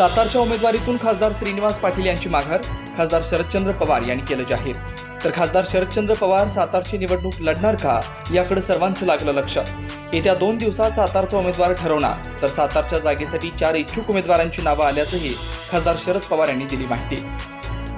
सातारच्या उमेदवारीतून खासदार श्रीनिवास पाटील यांची माघार. खासदार शरदचंद्र पवार यांनी केलं जाहीर. तर खासदार शरदचंद्र पवार सातारची निवडणूक लढणार का याकडे सर्वांचं लागलं लक्ष. येत्या दोन दिवसात सातारचा उमेदवार ठरवणार. तर सातारच्या जागेसाठी चार इच्छुक उमेदवारांची नावं आल्याचंही खासदार शरद पवार यांनी दिली माहिती.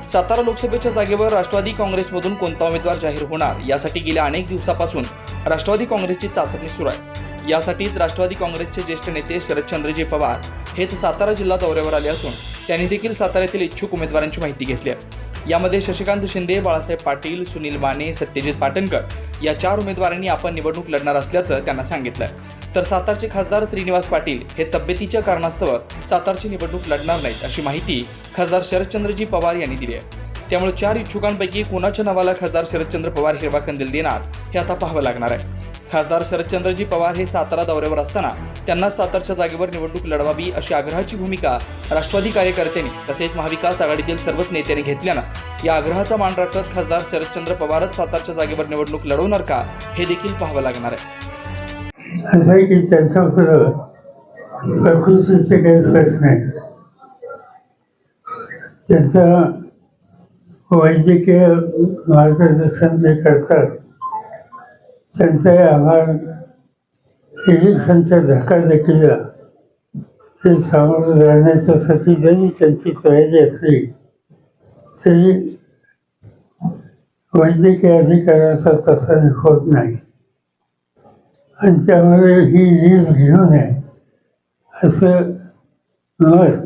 सातारा लोकसभेच्या जागेवर राष्ट्रवादी काँग्रेसमधून कोणता उमेदवार जाहीर होणार यासाठी गेल्या अनेक दिवसापासून राष्ट्रवादी काँग्रेसची चाचपणी सुरू आहे. यासाठीच राष्ट्रवादी काँग्रेसचे ज्येष्ठ नेते शरदचंद्रजी पवार हेच सातारा जिल्हा दौऱ्यावर आले असून त्यांनी देखील साताऱ्यातील इच्छुक उमेदवारांची माहिती घेतली आहे. यामध्ये शशिकांत शिंदे बाळासाहेब पाटील सुनील माने सत्यजित पाटणकर या चार उमेदवारांनी आपण निवडणूक लढणार असल्याचं त्यांना सांगितलं तर सातारचे खासदार श्रीनिवास पाटील हे तब्येतीच्या कारणास्तव सातारची निवडणूक लढणार नाहीत अशी माहिती खासदार शरदचंद्रजी पवार यांनी दिली आहे. त्यामुळे चार इच्छुकांपैकी कोणाच्या नावाला खासदार शरदचंद्र पवार हिरवा कंदील देणार हे आता पाहावं लागणार आहे. खासदार शरदचंद्रजी पवार हे सातारा दौऱ्यावर असताना त्यांना सातारच्या जागेवर निवडणूक लढवावी अशी आग्रहाची भूमिका राष्ट्रवादी कार्यकर्त्यांनी तसेच महाविकास आघाडीतील सर्वच नेत्यांनी घेतल्यानं या आग्रहाचा मान राखत खासदार शरदचंद्र पवारच सातारच्या जागेवर निवडणूक लढवणार का हे देखील पाहावं लागणार आहे. असं आहे की त्यांच्याकडं प्रकृतीचे काही प्रश्न आहेत. त्यांचा वैद्यकीय मार्गदर्शन जे करतात त्यांचे आभार. धक्का देखील ते सामोरं जाण्याच्यासाठी जरी त्यांची तयारी असली तरी वैद्यकीय अधिकाऱ्याचा तसा होत नाही. आणि त्यामुळे ही लीज घेऊ नये असं मत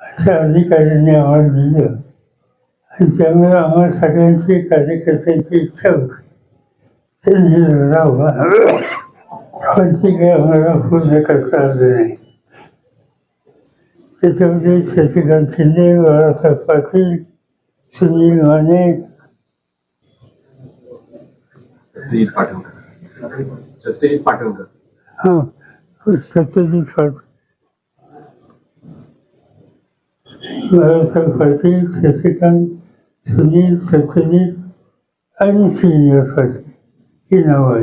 अशा अधिकाऱ्यांनी आम्हाला दिलं. आणि त्यामुळे आम्हाला सगळ्यांची कार्यकर्त्यांची इच्छा होती. त्यांनी लढावं पण ती काही आम्हाला पूर्ण करता आलं नाही. त्याच्यामध्ये शशिकांत शिंदे बाळासाहेब पाटील सुनील माने. सत्यजित पाटणकर. सत्यजित पाटणकर. हां सत्यजित पाटील बाळासाहेब पाटील शशिकांत सुनील सत्यजित आणि श्रीनिवास ही नावं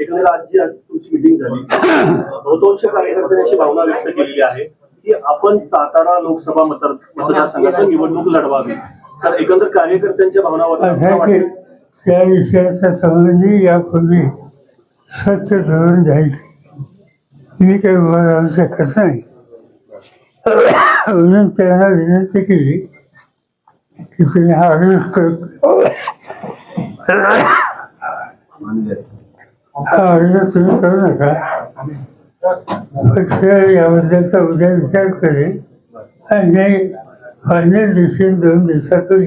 एकंदर आज तुमची मिटिंग झाली. बहुतांश कार्यकर्त्यांनी अशी भावना व्यक्त केलेली आहे की आपण सातारा लोकसभा मतदार मतदारसंघातून निवडणूक लढवावी. तर एकंदर कार्यकर्त्यांच्या वाटते? त्या विषयाच्या संबंधी यापूर्वी स्वच्छ धरून जायचे मी काही उभा राहू शकत नाही. म्हणून त्यांना विनंती केली की तुम्ही हा अर्ज हा अर्ज तुम्ही करू नका. याबद्दलचा उद्या विचार करेल आणि फायनल डिसिजन दोन दिवसातून